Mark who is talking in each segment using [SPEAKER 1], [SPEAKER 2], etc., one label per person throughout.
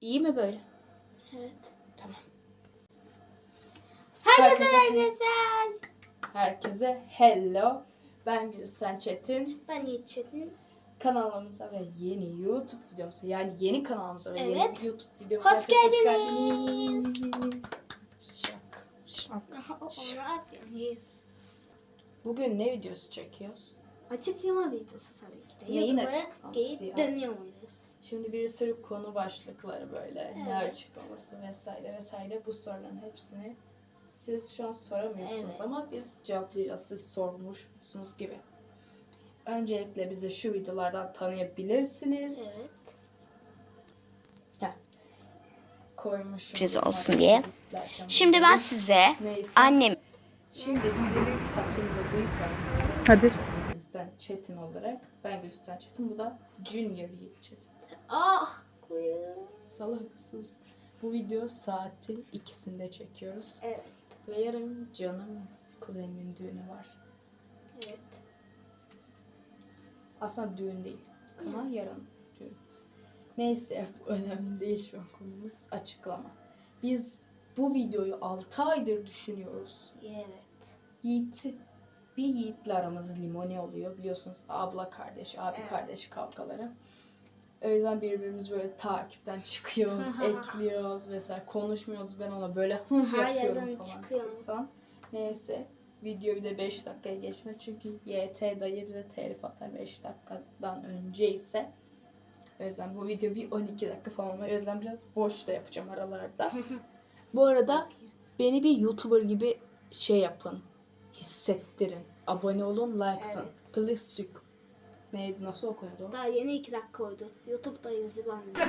[SPEAKER 1] İyi mi böyle?
[SPEAKER 2] Evet.
[SPEAKER 1] Tamam.
[SPEAKER 2] Herkese
[SPEAKER 1] Herkese-
[SPEAKER 2] arkadaşlar.
[SPEAKER 1] Herkese hello. Ben Gülsen Çetin.
[SPEAKER 2] Ben Yiğit Çetin.
[SPEAKER 1] Kanalımıza ve yeni YouTube videomuza yani yeni kanalımıza ve yeni
[SPEAKER 2] Evet.
[SPEAKER 1] YouTube videomuza
[SPEAKER 2] Hoş
[SPEAKER 1] herkese
[SPEAKER 2] geldiniz.
[SPEAKER 1] Şak. Şak.
[SPEAKER 2] Yapıyoruz?
[SPEAKER 1] Bugün ne videosu çekiyoruz?
[SPEAKER 2] Açıklama videosu tabii ki de.
[SPEAKER 1] Neyin
[SPEAKER 2] YouTube'a
[SPEAKER 1] açıklaması
[SPEAKER 2] geyip
[SPEAKER 1] ya?
[SPEAKER 2] dönüyor muyuz?
[SPEAKER 1] Şimdi bir sürü konu başlıkları böyle ne
[SPEAKER 2] Evet.
[SPEAKER 1] açıklaması vesaire vesaire bu soruların hepsini siz şu an soramıyorsunuz
[SPEAKER 2] Evet.
[SPEAKER 1] ama biz cevaplayacağız siz sormuşsunuz gibi. Öncelikle bizi şu videolardan tanıyabilirsiniz.
[SPEAKER 2] Evet.
[SPEAKER 1] Koymuşum.
[SPEAKER 3] Sürpriz olsun diye. Şimdi ben size
[SPEAKER 1] Neyse.
[SPEAKER 3] annem
[SPEAKER 1] Şimdi bizi bir hatırladıysanız
[SPEAKER 3] Hadi.
[SPEAKER 1] Gülistan Çetin olarak ben Gülistan Çetin bu da Junior Çetin.
[SPEAKER 2] Ah. koyun.
[SPEAKER 1] Salak mısınız? Bu video saatin ikisinde çekiyoruz.
[SPEAKER 2] Evet.
[SPEAKER 1] Ve yarın canım kuzenimin düğünü var.
[SPEAKER 2] Evet.
[SPEAKER 1] Aslında düğün değil. Ama yarın düğün. Neyse önemli değil şu an konumuz. Açıklama. Biz bu videoyu 6 aydır düşünüyoruz.
[SPEAKER 2] Evet.
[SPEAKER 1] Yiğit bir Yiğit'le aramız limoni oluyor. Biliyorsunuz abla kardeş, abi
[SPEAKER 2] Evet.
[SPEAKER 1] kardeş kavgaları. O yüzden birbirimiz böyle takipten çıkıyoruz, ekliyoruz vesaire. Konuşmuyoruz. Ben ona böyle hı yapıyorum falan.
[SPEAKER 2] çıkıyor.
[SPEAKER 1] kısa. Neyse. Video bir de 5 dakikaya geçmez. Çünkü YT dayı bize telif atar 5 dakikadan önce ise. O yüzden bu video bir 12 dakika falan oluyor. O yüzden biraz boş da yapacağım aralarda. bu arada beni bir YouTuber gibi şey yapın. Hissettirin. Abone olun, like atın.
[SPEAKER 2] Evet.
[SPEAKER 1] Please. Neydi, nasıl okuyordu?
[SPEAKER 2] Daha yeni iki dakika oldu. YouTube'da bizi banlıyor.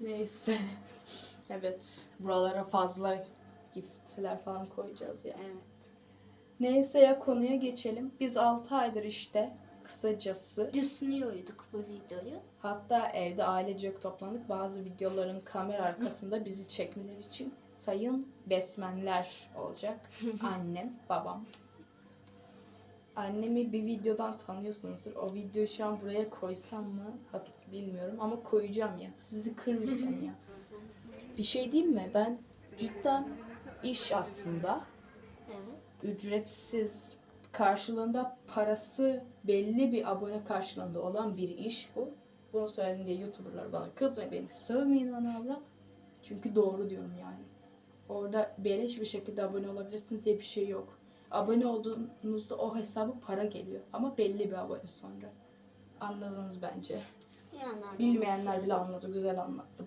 [SPEAKER 1] Neyse. evet. Buralara fazla giftler falan koyacağız ya.
[SPEAKER 2] evet.
[SPEAKER 1] Neyse ya konuya geçelim. Biz 6 aydır işte kısacası.
[SPEAKER 2] Düşünüyorduk bu videoyu.
[SPEAKER 1] Hatta evde ailecek toplandık. Bazı videoların kamera arkasında bizi çekmeleri için sayın besmenler olacak. Annem, babam. Annemi bir videodan tanıyorsunuzdur. O videoyu şu an buraya koysam mı hat bilmiyorum ama koyacağım ya. Sizi kırmayacağım ya. Bir şey diyeyim mi? Ben cidden iş aslında ücretsiz karşılığında parası belli bir abone karşılığında olan bir iş bu. Bunu söylediğimde YouTuber'lar bana kızmayın beni sövmeyin ana avrat. Çünkü doğru diyorum yani. Orada beleş bir şekilde abone olabilirsiniz diye bir şey yok. Abone olduğunuzda o hesaba para geliyor. Ama belli bir abone sonra. Anladınız bence.
[SPEAKER 2] Yani
[SPEAKER 1] Bilmeyenler bile anladı. Güzel anlattım.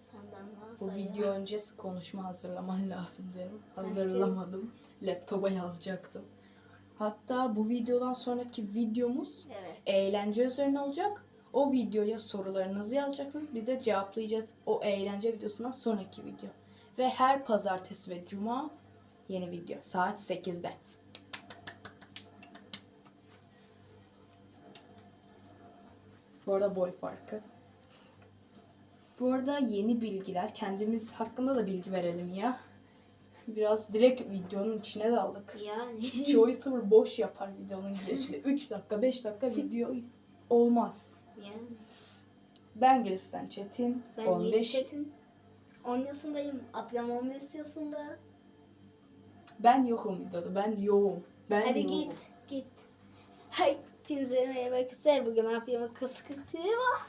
[SPEAKER 2] Senden daha
[SPEAKER 1] Bu video öncesi konuşma hazırlaman lazım dedim.
[SPEAKER 2] Bence.
[SPEAKER 1] Hazırlamadım. Laptopa yazacaktım. Hatta bu videodan sonraki videomuz
[SPEAKER 2] Evet.
[SPEAKER 1] eğlence üzerine olacak. O videoya sorularınızı yazacaksınız. Biz de cevaplayacağız o eğlence videosundan sonraki video. Ve her pazartesi ve cuma yeni video. Saat 8'de. Bu arada boy farkı. Bu arada yeni bilgiler. Kendimiz hakkında da bilgi verelim ya. Biraz direkt videonun içine daldık.
[SPEAKER 2] Yani.
[SPEAKER 1] Çoğu YouTuber boş yapar videonun girişinde. 3 dakika 5 dakika video olmaz.
[SPEAKER 2] yani.
[SPEAKER 1] Ben Gülistan Çetin.
[SPEAKER 2] Ben Yiğit
[SPEAKER 1] 15.
[SPEAKER 2] Çetin. 10 yaşındayım. Ablam 15 yaşında.
[SPEAKER 1] Ben yokum videoda. Ben yoğum. Ben
[SPEAKER 2] Hadi
[SPEAKER 1] yoğum.
[SPEAKER 2] git. Git. Hepinize merhaba arkadaşlar. Bugün ablamın kıskırtıyor var.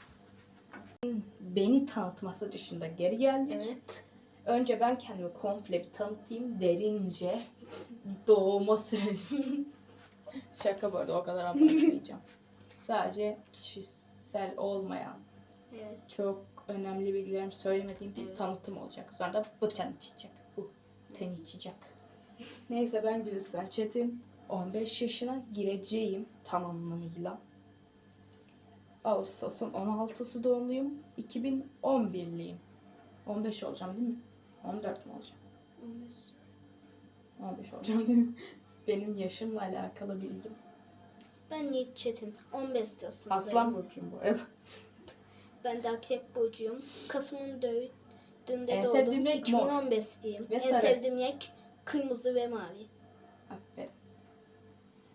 [SPEAKER 1] Beni tanıtması dışında geri geldik.
[SPEAKER 2] Evet.
[SPEAKER 1] Önce ben kendimi komple bir tanıtayım. Derince. Doğuma sürecim. Şaka bu arada o kadar abartmayacağım. Sadece kişisel olmayan
[SPEAKER 2] Evet.
[SPEAKER 1] çok önemli bilgilerimi söylemediğim bir
[SPEAKER 2] Evet.
[SPEAKER 1] tanıtım olacak. Sonra da bu tanıtacak. Bu tanıtacak. Neyse ben Gülistan Çetin. 15 yaşına gireceğim tamamıyla. Ağustos'un 16'sı doğumluyum. 2011'liyim. 15 olacağım değil mi? 14 mü olacağım?
[SPEAKER 2] 15.
[SPEAKER 1] 15 olacağım değil mi? Benim yaşımla alakalı bilgim.
[SPEAKER 2] Ben Yiğit Çetin. 15 yaşındayım.
[SPEAKER 1] Aslan burcuyum bu arada.
[SPEAKER 2] Ben de akrep burcuyum. Kasım'ın dö- dünde
[SPEAKER 1] En
[SPEAKER 2] doğdum.
[SPEAKER 1] sevdiğim renk mor.
[SPEAKER 2] 2015'liyim.
[SPEAKER 1] Ve
[SPEAKER 2] En
[SPEAKER 1] sarı.
[SPEAKER 2] sevdiğim renk kırmızı ve mavi.
[SPEAKER 1] Aferin.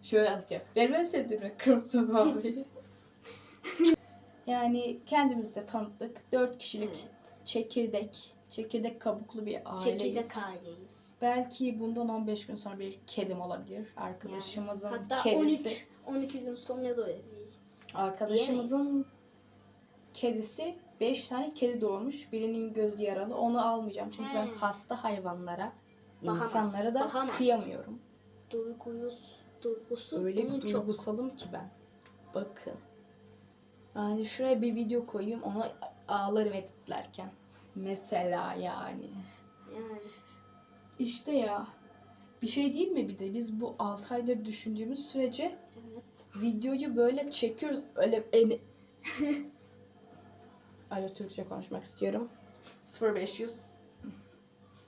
[SPEAKER 1] Şöyle yapacağım. Benim en sevdiğim renk kırmızı mavi. Yani kendimizi de tanıttık. Dört kişilik
[SPEAKER 2] Evet.
[SPEAKER 1] çekirdek, çekirdek kabuklu bir aileyiz.
[SPEAKER 2] Çekirdek aileyiz.
[SPEAKER 1] Belki bundan 15 gün sonra bir kedim olabilir. Arkadaşımızın
[SPEAKER 2] Hatta
[SPEAKER 1] kedisi.
[SPEAKER 2] 13, 12 gün sonra da öyle
[SPEAKER 1] Arkadaşımızın kedisi 5 tane kedi doğurmuş. Birinin gözü yaralı. Onu almayacağım. Çünkü ben
[SPEAKER 2] He.
[SPEAKER 1] hasta hayvanlara,
[SPEAKER 2] Bakamaz,
[SPEAKER 1] insanlara da
[SPEAKER 2] bakamaz.
[SPEAKER 1] kıyamıyorum.
[SPEAKER 2] duyguyuz, duygusu
[SPEAKER 1] Öyle bir
[SPEAKER 2] çok.
[SPEAKER 1] duygusalım ki ben. Bakın. Yani şuraya bir video koyayım ona ağlarım editlerken. Mesela yani.
[SPEAKER 2] Yani
[SPEAKER 1] İşte ya. Bir şey diyeyim mi bir de biz bu 6 aydır düşündüğümüz sürece
[SPEAKER 2] evet.
[SPEAKER 1] videoyu böyle çekiyoruz. Öyle en... Alo Türkçe konuşmak istiyorum. 0500.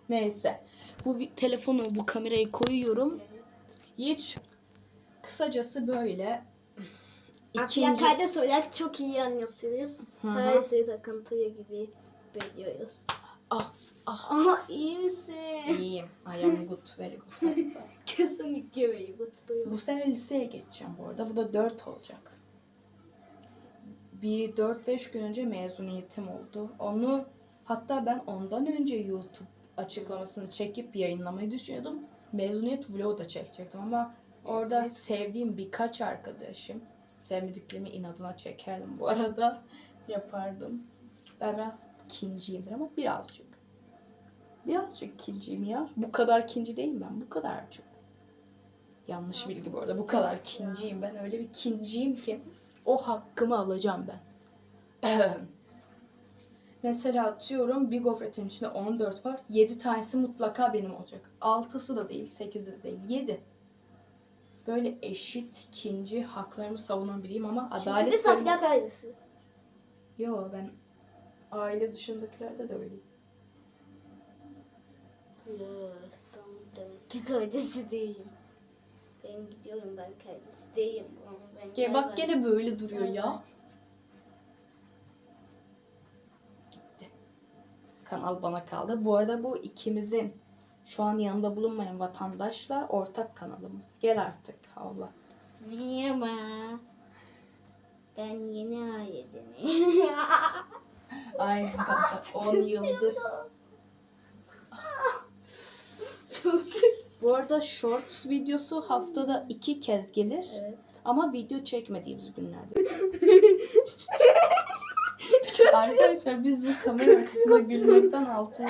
[SPEAKER 1] Neyse. Bu telefonu, bu kamerayı koyuyorum. Yiğit şu- Kısacası böyle.
[SPEAKER 2] İkinci... kayda olarak çok iyi anlatıyoruz. Her şey takıntıya gibi biliyoruz.
[SPEAKER 1] Ah, ah.
[SPEAKER 2] Ama iyi misin?
[SPEAKER 1] İyiyim. I am good, very good.
[SPEAKER 2] Kesinlikle iyi mutluyum.
[SPEAKER 1] bu sene liseye geçeceğim bu arada. Bu da 4 olacak. Bir 4-5 gün önce mezuniyetim oldu. Onu hatta ben ondan önce YouTube açıklamasını çekip yayınlamayı düşünüyordum. Mezuniyet vlogu da çekecektim ama orada
[SPEAKER 2] Evet.
[SPEAKER 1] sevdiğim birkaç arkadaşım sevmediklerimi inadına çekerdim bu arada yapardım. Ben biraz kinciyimdir ama birazcık. Birazcık kinciyim ya. Bu kadar kinci değilim ben. Bu kadarcık. Yanlış bilgi bu arada. Bu kadar kinciyim ben. Öyle bir kinciyim ki o hakkımı alacağım ben. Mesela atıyorum bir gofretin içinde 14 var. 7 tanesi mutlaka benim olacak. 6'sı da değil, 8'i de değil. 7. Böyle eşit, kinci, haklarımı savunan biriyim ama
[SPEAKER 2] Çünkü
[SPEAKER 1] adalet
[SPEAKER 2] biz
[SPEAKER 1] bölümü-
[SPEAKER 2] ahlak ailesi.
[SPEAKER 1] Yo ben aile dışındakilerde de öyleyim.
[SPEAKER 2] Ben demek ki kaydesi değilim. Ben gidiyorum ben kaydesi değilim. Ben
[SPEAKER 1] Ya bak gene böyle duruyor ya. Kanal bana kaldı. Bu arada bu ikimizin şu an yanında bulunmayan vatandaşlar ortak kanalımız. Gel artık Allah.
[SPEAKER 2] Merhaba. Ben yeni ailedenim.
[SPEAKER 1] Ay kanka 10 yıldır.
[SPEAKER 2] Çok
[SPEAKER 1] Bu arada shorts videosu haftada iki kez gelir.
[SPEAKER 2] Evet.
[SPEAKER 1] Ama video çekmediğimiz günlerde. Arkadaşlar biz bu kamera arkasında gülmekten altına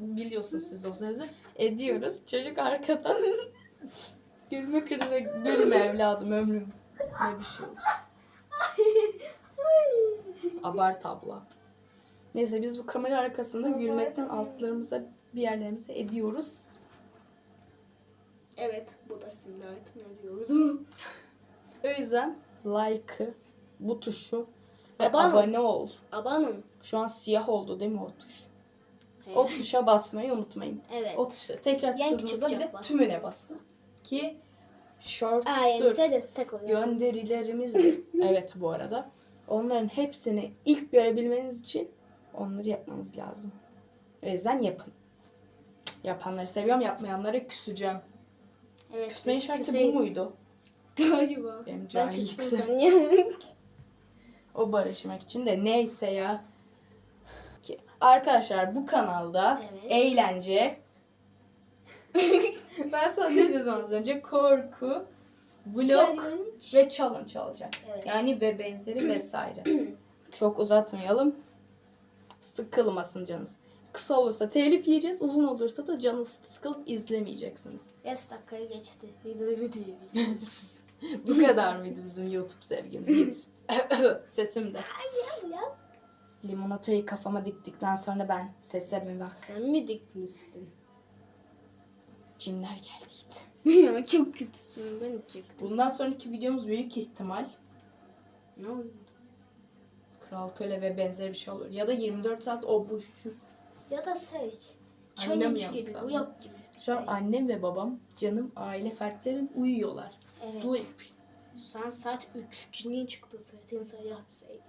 [SPEAKER 1] biliyorsunuz siz o sözü ediyoruz. Çocuk arkadan gülme krize gülme evladım ömrüm. Ne bir şey. Abart abla. Neyse biz bu kamera arkasında gülmekten altlarımıza bir yerlerimize ediyoruz.
[SPEAKER 2] Evet. Bu da şimdi artık ne diyordu?
[SPEAKER 1] O yüzden like'ı, bu tuşu ve
[SPEAKER 2] Abone ol.
[SPEAKER 1] abone ol. Şu an siyah oldu değil mi o tuş? O tuşa basmayı unutmayın.
[SPEAKER 2] Evet.
[SPEAKER 1] O tuşa tekrar tıkladığınızda bir de
[SPEAKER 2] bas.
[SPEAKER 1] tümüne basın. Ki
[SPEAKER 2] olun.
[SPEAKER 1] gönderilerimizdir. evet bu arada. Onların hepsini ilk görebilmeniz için onları yapmanız lazım. O yüzden yapın. Yapanları seviyorum, yapmayanlara küseceğim.
[SPEAKER 2] Evet,
[SPEAKER 1] Küsmenin şartı bu muydu?
[SPEAKER 2] Galiba.
[SPEAKER 1] Benim
[SPEAKER 2] Ben
[SPEAKER 1] cahillikse. O barışmak için de neyse ya. Ki Arkadaşlar bu kanalda
[SPEAKER 2] Evet.
[SPEAKER 1] eğlence ben sana ne dedim az önce? Korku, vlog
[SPEAKER 2] Challenge.
[SPEAKER 1] ve challenge olacak.
[SPEAKER 2] Evet.
[SPEAKER 1] Yani ve benzeri vesaire. Çok uzatmayalım. Sıkılmasın canınız. Kısa olursa telif yiyeceğiz. Uzun olursa da canınız sıkılıp izlemeyeceksiniz.
[SPEAKER 2] 5 dakikayı geçti. Videoyu bitireceğiz.
[SPEAKER 1] Bu kadar mıydı bizim YouTube sevgimiz? Sesim de.
[SPEAKER 2] ya.
[SPEAKER 1] Limonatayı kafama diktikten sonra ben sesime bak.
[SPEAKER 2] Sen mi dikmiştin?
[SPEAKER 1] Cinler geldi Yiğit.
[SPEAKER 2] ya çok kötüsün. Ben çıktım.
[SPEAKER 1] Bundan sonraki videomuz büyük ihtimal
[SPEAKER 2] Ne oldu?
[SPEAKER 1] Kral Köle ve benzeri bir şey olur. Ya da 24 saat o bu şu.
[SPEAKER 2] Ya da seç.
[SPEAKER 1] Annem
[SPEAKER 2] Challenge
[SPEAKER 1] yapsa.
[SPEAKER 2] gibi. Bu yap gibi.
[SPEAKER 1] Şu an
[SPEAKER 2] şey.
[SPEAKER 1] annem ve babam, canım aile fertlerim uyuyorlar.
[SPEAKER 2] Evet.
[SPEAKER 1] Sleep.
[SPEAKER 2] Sen saat 3 niye çıktı zaten sen yapsaydın.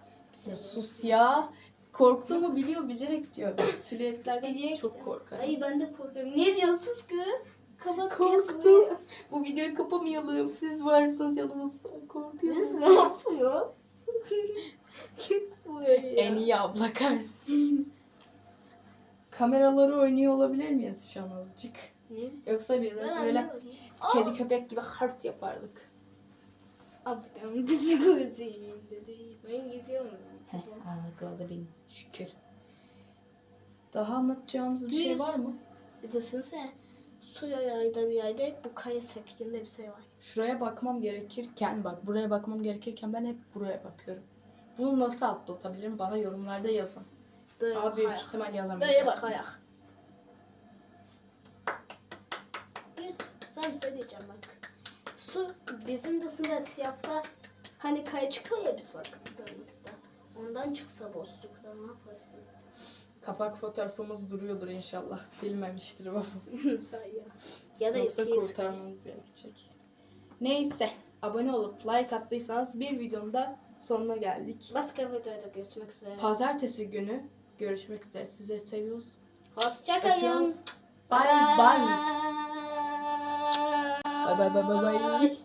[SPEAKER 1] Ya sus ya. Korktuğumu biliyor bilerek diyor. Silüetlerden
[SPEAKER 2] Bilerek
[SPEAKER 1] çok
[SPEAKER 2] de.
[SPEAKER 1] korkarım.
[SPEAKER 2] Ay ben de korkuyorum. Ne diyorsun kız? Kapat
[SPEAKER 1] Korktum.
[SPEAKER 2] kesme.
[SPEAKER 1] Bu videoyu kapamayalım. Siz varsınız yanımızda.
[SPEAKER 2] Biz ne yapıyoruz?
[SPEAKER 1] İyi abla kar. Kameraları oynuyor olabilir miyiz şu an azıcık?
[SPEAKER 2] Ne?
[SPEAKER 1] Yoksa birbirimiz böyle kedi köpek gibi hart yapardık.
[SPEAKER 2] Ablam psikolojiyim dedi. Ben gidiyorum.
[SPEAKER 1] Heh, anlakladı beni. Şükür. Daha anlatacağımız bir şey
[SPEAKER 2] Biz-
[SPEAKER 1] var mı?
[SPEAKER 2] Bir de düşünsene. Suya yayda bir yayda hep bu kaya şeklinde bir şey var.
[SPEAKER 1] Şuraya bakmam gerekirken bak buraya bakmam gerekirken ben hep buraya bakıyorum. Bunu nasıl atlatabilirim bana yorumlarda yazın.
[SPEAKER 2] Böyle
[SPEAKER 1] Ama büyük
[SPEAKER 2] bakarak.
[SPEAKER 1] ihtimal yazamayacaksınız.
[SPEAKER 2] Böyle bakarak. Biz, sana bir şey diyeceğim bak. Su bizim de sınavda hani kaya çıkıyor ya biz baktığımızda. Ondan çıksa bozlukta ne yaparsın?
[SPEAKER 1] Kapak fotoğrafımız duruyordur inşallah. Silmemiştir babam.
[SPEAKER 2] Sayı. ya da
[SPEAKER 1] Yoksa kurtarmamız gerekecek. Neyse. Abone olup like attıysanız bir videonun da sonuna geldik.
[SPEAKER 2] Başka videoda görüşmek üzere.
[SPEAKER 1] Pazartesi günü görüşmek üzere. Sizleri seviyoruz.
[SPEAKER 2] Hoşçakalın.
[SPEAKER 1] Öpüyoruz. Bye bye. Bye bye bye bye bye.